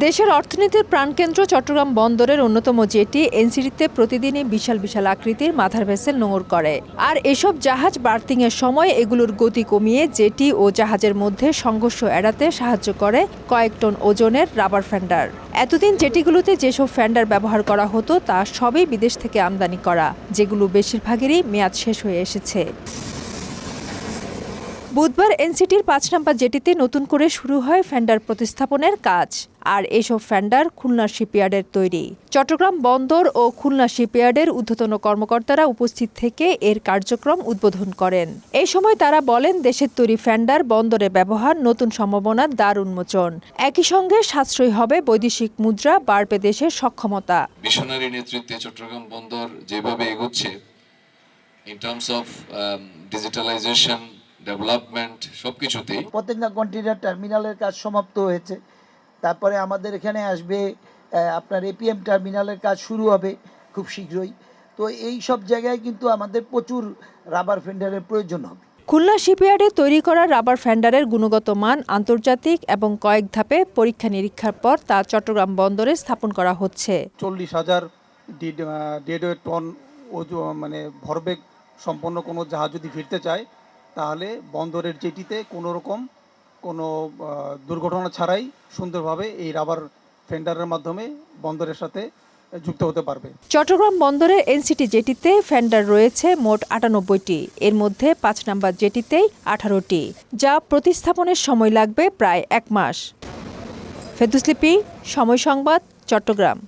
দেশের অর্থনীতির প্রাণকেন্দ্র চট্টগ্রাম বন্দরের অন্যতম জেটি এনসিটিতে প্রতিদিনই বিশাল বিশাল আকৃতির মাথার ভেসেল নোঙর করে। আর এসব জাহাজ বার্থিংয়ের সময় এগুলোর গতি কমিয়ে জেটি ও জাহাজের মধ্যে সংঘর্ষ এড়াতে সাহায্য করে কয়েক টন ওজনের রাবার ফ্যান্ডার। এতদিন জেটিগুলোতে যেসব ফ্যান্ডার ব্যবহার করা হতো, তা সবই বিদেশ থেকে আমদানি করা, যেগুলো বেশিরভাগেরই মেয়াদ শেষ হয়ে এসেছে। বুধবার এনসিটির পাঁচ নম্বর জেটিতে নতুন করে শুরু হয় ফ্যান্ডার প্রতিস্থাপনের কাজ, আর এসব ফ্যান্ডার খুলনা শিপইয়ার্ডের তৈরি। চট্টগ্রাম বন্দর ও খুলনা শিপইয়ার্ডের ঊর্ধ্বতন কর্মকর্তারা উপস্থিত থেকে এর কার্যক্রম উদ্বোধন করেন। এই সময় তারা বলেন, দেশের তৈরি ফ্যান্ডার বন্দরে ব্যবহার নতুন সম্ভাবনার দ্বার উন্মোচন। একই সঙ্গে সাশ্রয়ী হবে বৈদেশিক মুদ্রা, বাড়বে দেশের সক্ষমতা। মিশনারি নেতৃত্বে চট্টগ্রাম বন্দর যেভাবে এগোচ্ছে in terms of digitalization development সবকিছুতেই। প্রত্যেকটা কন্টেনার টার্মিনালের কাজ সমাপ্ত হয়েছে। তারপরে আমাদের এখানে আসবে আপনার এপিএম টার্মিনালের কাজ শুরু হবে খুব শীঘ্রই। তো এই সব জায়গায় কিন্তু আমাদের প্রচুর রাবার ফেন্ডারের প্রয়োজন হবে। খুলনা শিপইয়ার্ডে তৈরি করা রাবার ফ্যান্ডারের গুণগত মান আন্তর্জাতিক এবং কয়েক ধাপে পরীক্ষা নিরীক্ষার পর তা চট্টগ্রাম বন্দরে স্থাপন করা হচ্ছে। চল্লিশ হাজার ডেড টন ওজ- মানে ভরবেগ সম্পন্ন কোনো জাহাজ যদি ফিরতে চায় তাহলে বন্দরের জেটিতে কোনো রকম কোনো দুর্ঘটনা ছাড়াই সুন্দরভাবে এই রাবার ফেন্ডারের মাধ্যমে বন্দরের সাথে যুক্ত হতে পারবে। চট্টগ্রাম বন্দরের এনসিটি জেটিতে ফেন্ডার রয়েছে মোট আটানব্বইটি। এর মধ্যে পাঁচ নম্বর জেটিতেই আঠারোটি, যা প্রতিস্থাপনের সময় লাগবে প্রায় এক মাস। ফেদুসলিপি সময় সংবাদ, চট্টগ্রাম।